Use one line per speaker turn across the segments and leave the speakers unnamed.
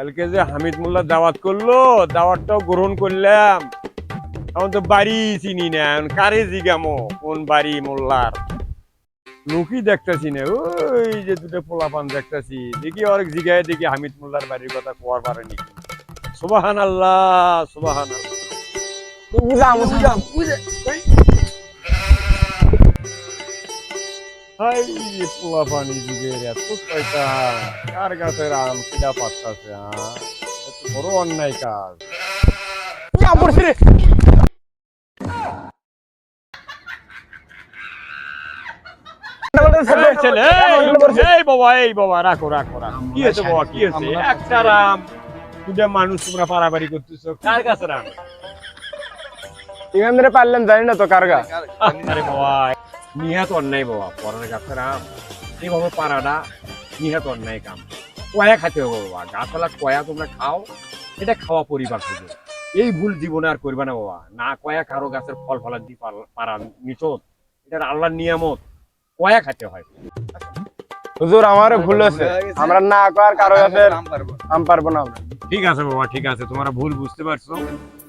কালকে যে হামিদ মোল্লা দাওয়াত করল দাওয়াতটাও গ্রহণ করলাম। এখন তো বাড়ি চিনি না এখন কারে জিগামো? কোন বাড়ি মোল্লার? লোকই দেখতেছি না ওই যে দুটো পোলাপান দেখতেছি। দেখি অনেক জিগায় দেখি হামিদ মোল্লার বাড়ির কথা কোয়ার পারেনি সুবাহান আল্লাহ সুবাহান আল্লাহ
বুঝাম বুঝাম
হাই রে পোলাপানি যুগের এত শয়তান। কার গাছের আম কিনা পাত্তাছে হ্যাঁ? এত বড় অন্যায় কাজ। এই ছেলে, এই, এই বাবা এই বাবা রাখো রাখো রাখো। কি হয়েছে বাবা কি হয়েছে? একটা রাম দুটা মানুষ তোমরা পারাবারি করতেছো। কার কাছে রাম?
এখান থেকে পারলাম জানি না তো কারগা
আরে বাবা নিহাত অন্যায় বাবা পরার গাছে রাম এইভাবে পারাটা নিহাত অন্যায় কাম। কয়া খাতে হবে বাবা গাছপালা কয়া তোমরা খাও এটা খাওয়া পরিবার থেকে। এই ভুল জীবনে আর করবে না বাবা। না কয়া কারও গাছের ফল ফলার দি পারা নিচত এটা আল্লাহর নিয়ামত কয়া খাতে হয়।
হুজুর আমারও ভুল আছে আমরা না করার কারও কাছে আম পারব না।
ঠিক আছে বাবা ঠিক আছে তোমরা ভুল বুঝতে পারছ।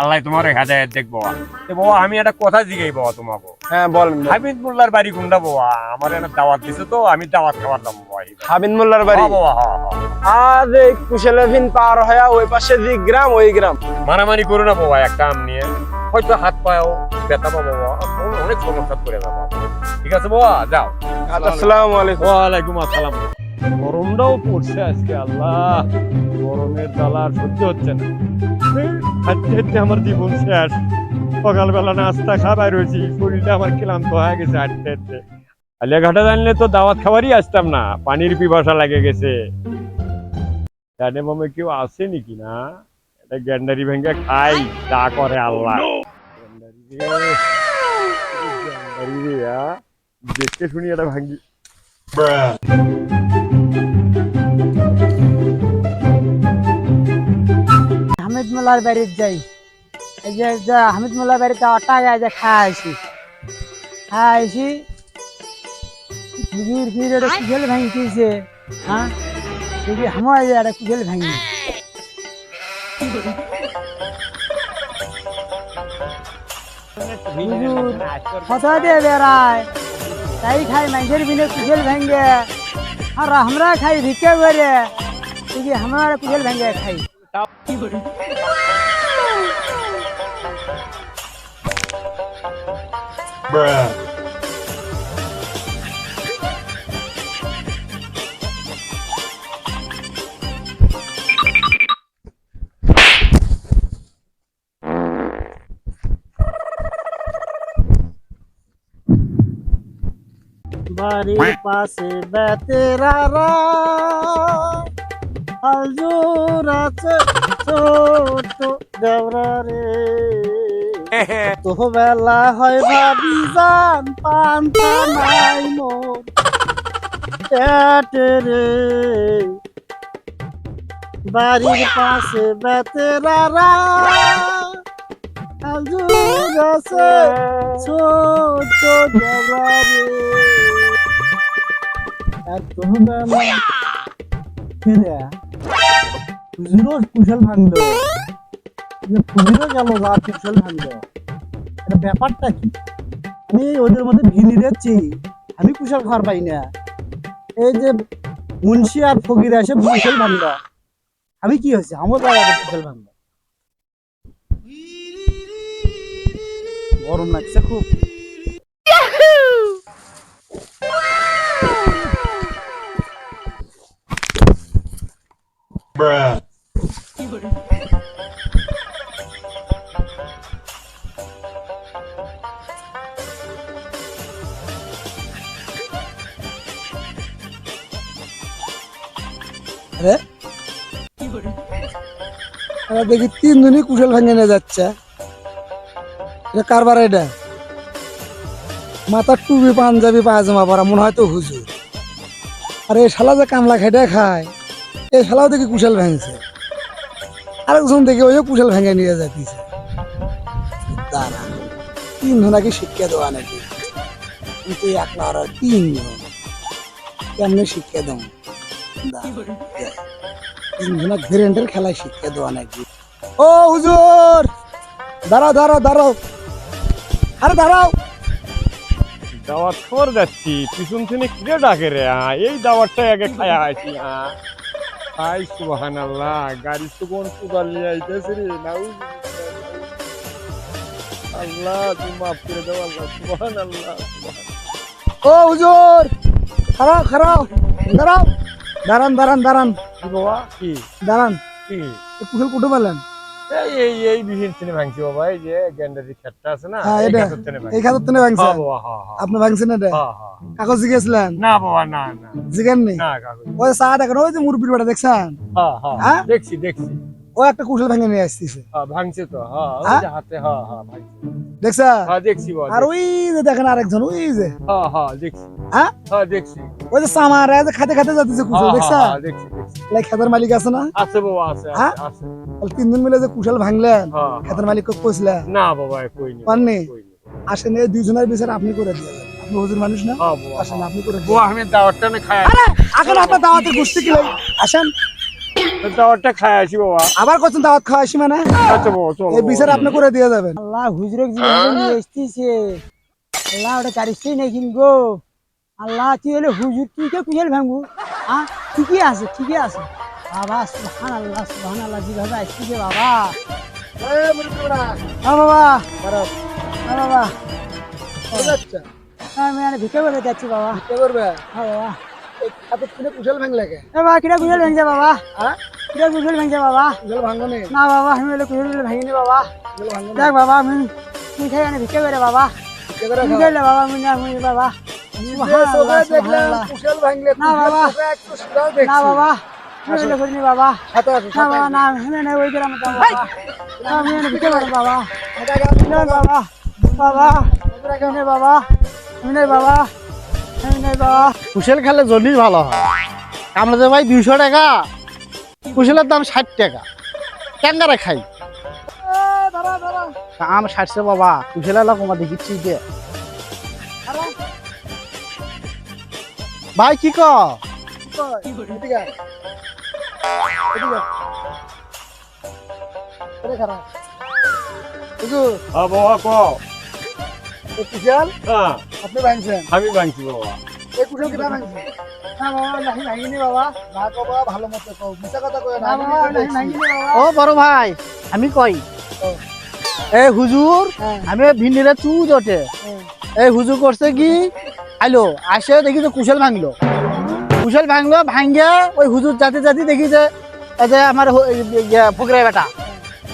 আল্লাহ তোমার হেদায়ত দেখ বাবা। বাবা আমি একটা কথা জিগাই বাবা তোমাকে।
হ্যাঁ বলেন
হামিদ মোল্লার বাড়ি কোনটা বাবা? আমার দাওয়াত দিছে তো আমি দাওয়াত খাবার দাম
মোল্লার বাড়ি?
হ্যাঁ হ্যাঁ হ্যাঁ।
আজ এই কুশেলভিন পার হয়ে ওই পাশে যে গ্রাম ওই গ্রাম।
মারামারি করো না বাবা একটা আম নিয়ে। হয়তো হাত পাও ব্যথা পাবো বাবা অনেক সমস্যা করে যাব ঠিক আছে বাবা যাও।
আসসালামু আলাইকুম।
ওয়ালাইকুম আসসালাম। গরমটাও পড়ছে আজকে আল্লাহ। গরমের জ্বালা আর সহ্য হচ্ছে না। হাঁটতে আমার জীবন শেষ। সকালবেলা নাস্তা খাবার রয়েছি শরীরটা আমার ক্লান্ত হয়ে গেছে হাঁটতে হাঁটতে। আলিয়াঘাটা জানলে তো দাওয়াত খাবারই আসতাম না, পানির পিপাসা লাগে গেছে। জানে মামে কেউ আসে নাকি না? এটা গ্যান্ডারি ভেঙে খাই, যা করে আল্লাহ। দেখতে শুনি এটা ভাঙ্গি।
হামিদ মোল্লার বাড়িতে যাই। যে হামিদ মোল্লার বাড়িতে অটা গায়ে যে খাই আইসি খাই আইসি ফির ফির এটা কুজল ভাঙি দিয়েছে হ্যাঁ? দেখি হামো এই যে একটা কুজল ভাঙি কত দিয়ে বেড়ায়। তাই খাই মাঝের বিনে কুজল ভাঙে আর আমরা খাই ভিকে করে। দেখি আমরা কুজল ভাঙে খাই। বাড়ির পাশে বেতেরারা আজুর আছে ছোট দেওরা রে তো বেলা হয় ভাবি যান পান্তা নাই মোর পেটে রে। বাড়ির পাশে বেতেরারা আজুর আছে ছোট দেওরা রে। এত বেলা ফিরে হুজুরও কুশল ভাঙলো। গেল ভাঙলো এটা ব্যাপারটা কি? আমি ওদের মধ্যে যাচ্ছি আমি কুশল ঘর পাই না। এই যে মুন্সি আর ফকির আমি কি হয়েছে? আমার গরম লাগছে খুব। আরে আরে দেখি তিনজনই কুশল ভাঙে নিয়ে যাচ্ছে। এটা কারবার এটা? মাথার টুপি, পাঞ্জাবি, পায়জামা পরা, মনে হয় তো হুজুর। আর এই শালা যে কামলা খেটে খায়, এই শালাও দেখি কুশল ভাঙছে। আরেকজন দেখি ওই কুশল ভেঙে নিয়ে যাতিছে দাঁড়া তিন জনাকে শিক্ষা দেওয়া নাকি? কিন্তু ওরা তিনজন। কেমনে শিক্ষা দেবো? ভেরিয়েন্টের খেলায় শিক্ষা দেওয়া নাকি ও হুজুর দাঁড়াও দাঁড়াও দাঁড়াও আরে দাঁড়াও
দাওয়াত খবর যাচ্ছি পিছন থেকে কিরে ডাকে রে? এই দাওয়াতটা আগে খায়া আছি হ্যাঁ হাই সুবহান আল্লাহ গাড়ি তো কোন কুদাল নিয়ে আইতেছে রে নাউজ আল্লাহ তুমি মাফ করে দাও আল্লাহ সুবহান আল্লাহ
ও হুজুর, খারাপ খারাপ, দাঁড়াও দাঁড়ান দাঁড়ান দাঁড়ান।
কি বাবা? কি?
দাঁড়ান।
কি?
কুশল কুটে পেলেন
এই এই ভাঙছি বাবা এই যে গ্যান্ডারি খেটটা আছে না
হ্যাঁ,
এই। থেকে ভাঙছি।
এই খাতার তেনে
হ্যাঁ বাবা হ্যাঁ
আপনি ভাঙছেন এটা? কাগজ জিগেছিলেন?
না বাবা না না।
জিগেন নেই
না কাগজ।
ওই চা দেখেন ওই যে মুরব্বীর বেটা দেখছেন?
হ্যাঁ হ্যাঁ।
হ্যাঁ?
দেখছি দেখছি।
ও একটা কুশল ভেঙে নিয়ে আসতেছে।
হ্যাঁ ভাঙছে তো হ্যাঁ
হ্যাঁ?
হাতে হ্যাঁ হ্যাঁ ভাঙছে।
দেখছেন
হ্যাঁ দেখছি
আর ওই যে দেখেন আরেকজন ওই যে।
হ্যাঁ হ্যাঁ দেখছি।
হ্যাঁ?
হ্যাঁ দেখছি।
ওই যে সামার যে খাতে খাতে যাতেছে কুশল
হ্যাঁ, দেখছি দেখছি।
তাহলে খেতের মালিক আছে না?
আছে বাবা আছে? আছে,
তাহলে তিনজন মিলে যে কুশল ভাঙলেন খেতের মালিক কইছিলেন?
না বাবা কই নি
পাননি? আসেন এই দুইজনের বিচার আপনি করে দিবেন। আপনি হুজুর মানুষ না? আসেন আপনি করে
আমি দাওয়াতটা না খায়?
এখন আপনার দাওয়াতের গোষ্ঠী কি? আসেন।
দাওয়াতটা খায় আসি বাবা
আবার কখন দাওয়াত খাওয়া আসি মানে?
আচ্ছা বাবা চলো।
এই বিচার আপনি করে দিয়ে যাবেন।
আল্লাহ হুজুরক জীবন নিয়ে এসতেছে আল্লাহ ওটা কারিস্তেই নাই কিনবো আল্লাহ তুই হলে হুজুর তুই কে কুশল ভাঙবো? হ্যাঁ ঠিকই আছে ঠিকই আছে। বাবা সুহান আল্লাহ সুহান আল্লাহ যেভাবে আসতেছে বাবা। হ্যাঁ বাবা। হ্যাঁ বাবা। হ্যাঁ, আমি আর ভিকে করে যাচ্ছি বাবা। হ্যাঁ বাবা।
কুশল ভাঙলে কে?
এ বাবা কিটা কুশল ভাঙছে বাবা?
হ্যাঁ?
কিটা কুশল ভাঙছে বাবা।
কুশল ভাঙনে
না। বাবা আমি হলে কুশল ভাঙিনি বাবা। দেখ বাবা আমি তুই খাই আনে ভিকে করে বাবা।
করে
বাবা আমি না আমি বাবা। না বাবা। না বাবা করিনি বাবা। না বাবা না আমি না ওই গ্রামে বাবা। না, আমি এনে ভিকে করে বাবা। বাবা বাবা। আমি বাবা আমি নেই বাবা আমি নেই বাবা।
কুশেল খেলে জন্যই ভালো হয়। আমরা ভাই দুইশো টাকা। কুশেলের দাম ষাট টাকা। ট্যাঙ্গারে খাই। আম ষাটছে বাবা কুশেলা কমা দেখিচ্ছি যে। ভাই কি ক
হ্যাঁ বাবা ক
এই কুশল?
হ্যাঁ।
আপনি ভাঙছেন
আমি ভাঙছি বাবা।
এই কুশল কিনা ভাঙছেন
ও বড় ভাই আমি কই? এ হুজুর আমি ভিন্ডিরে চু জটে। এই হুজুর করছে কি? আইলো আসে দেখি যে কুশল ভাঙলো। কুশল ভাঙলো ভাঙ্গে ওই হুজুর জাতি জাতি দেখি যে এই যে আমার ফকরে বেটা।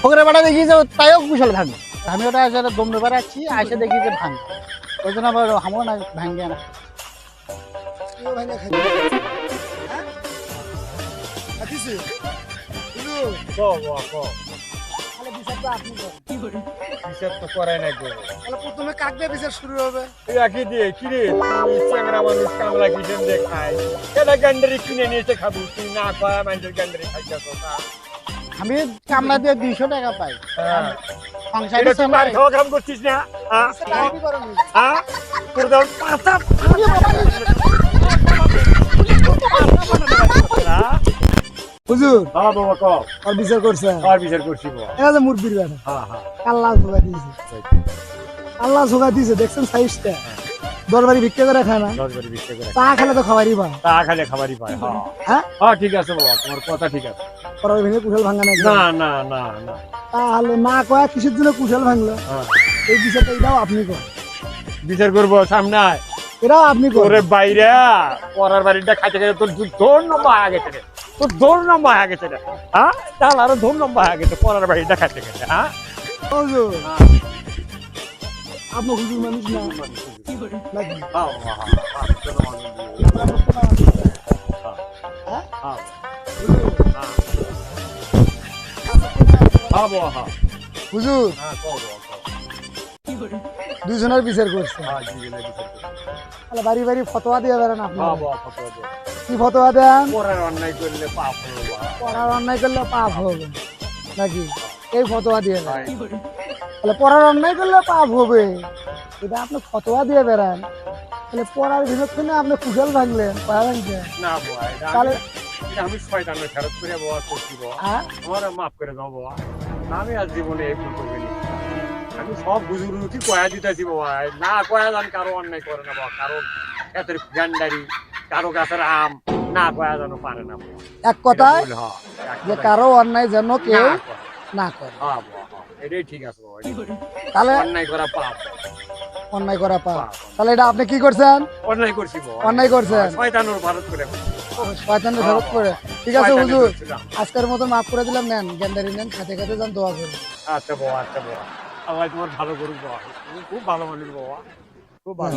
ফকরে বেটা দেখি যে তাইও কুশল ভাঙলো আমি ওটা এসে দম নেবার আছি আসে দেখি যে ভাঙ। ওই জন্য আবার হামো না ভাঙ্গে না।
তুইও ভাঙা খাই হ্যাঁ? আতিছে হুজুর
ক বাবা ক।
তাহলে আপনি
বিচার তো করাই নাই গো
তাহলে প্রথমে কাক দিয়ে বিচার শুরু হবে?
তুই আকি দিয়ে কি রে? তুই চ্যাংরা মানুষ কামলা কিসেন দিয়ে খায়? এটা গান্ডারি কিনে নিয়ে এসে খাব? তুই না খায় মানুষের গান্ডারি খাইতে না
আমি কামলা দিয়ে দুইশো টাকা পাই।
হ্যাঁ।
সংসারে
এটা খাওয়া কাম করছিস না? হ্যাঁ তোর
হুজুর।
হ্যাঁ বাবা ক
আর বিচার করছে?
আর বিচার করছি বাবা?
এটা যে বেটা
হ্যাঁ হ্যাঁ।
আল্লাহ ঝোকা দিয়েছে। আল্লাহ দিয়েছে দেখছেন সাইজটা? দরবারি ভিক্ষা করে খায় না?
দশ বারি করে
চা খেলে তো খাবারই পায়।
তা খালে খাবারই পায় হ্যাঁ।
হ্যাঁ?
হ্যাঁ ঠিক আছে বাবা তোমার কথা ঠিক আছে।
পরে ভেঙে কুশল ভাঙা
না না না না।
তাহলে না কয়া কিসের জন্য কুশল ভাঙলো?
হ্যাঁ।
এই বিষয়টা এটাও আপনি করেন
বিচার করব সামনে।
এটাও আপনি করেন
বাইরে পরার বাড়িটা খাইতে খাইতে তোর দৌড় নম্বর গেছে তোর দৌড় নম্বর হয়ে গেছে হ্যাঁ? তাহলে আরও দৌড় নম্বর হয়ে গেছে পরার বাড়িটা খাইতে খাইতে হ্যাঁ?
মানুষ না।
হ্যাঁ।
হুজুর। দুজনের বিচার করছে।
হ্যাঁ,
বাড়ি বাড়ি ফতোয়া দিয়ে বেড়ান আপনি।
হ্যাঁ।
কি ফতোয়া দেন
পরের অন্যায় করলে পাপ হলো বাবা।
পড়ার অন্যায় করলে পাপ হবে। নাকি? এই ফতোয়া দিয়ে তাহলে পড়ার অন্যায় করলে পাপ হবে। এটা আপনি ফতোয়া দিয়ে বেড়ান। তাহলে পড়ার বিলক্ষণে আপনি কুশল ভাঙলেন পড়া ভাঙছেন
না
তাহলে
আমি- শয়তানের ফেরত করে বাবা করছি বাবা
হ্যাঁ?
আমার মাফ করে দাও বাবা আমি আর জীবনে এই ভুল করবে নি আমি সব বুঝুর কি কয়া দিতেছি বাবা না কয়া জান কারও অন্যায় করে না বাবা কারও ক্ষেতের গান্ডারি কারও গাছের আম না কয়া যেন পারে না।
এক কথায়
হ্যাঁ,
যে কারও অন্যায় যেন কেউ
না করে।
করে
হ্যাঁ বাবা, হ্যাঁ, এটাই ঠিক আছে
তাহলে
অন্যায় করা পাপ।
অন্যায় করা
পাপ।
তাহলে এটা আপনি কি করছেন?
অন্যায় করছি
অন্যায়। করছেন?
শয়তানোর ভারত করে।
শয়তানের করে। ঠিক আছে হুজুর। আজকের মতো মাফ করে দিলাম নেন গেন্দারি নেন খাতে খাতে যান দোয়া করুন।
আচ্ছা বাবা আচ্ছা বাবা। আল্লাহ তোমার ভালো করুক বাবা। খুব ভালো মানুষ বাবা খুব ভালো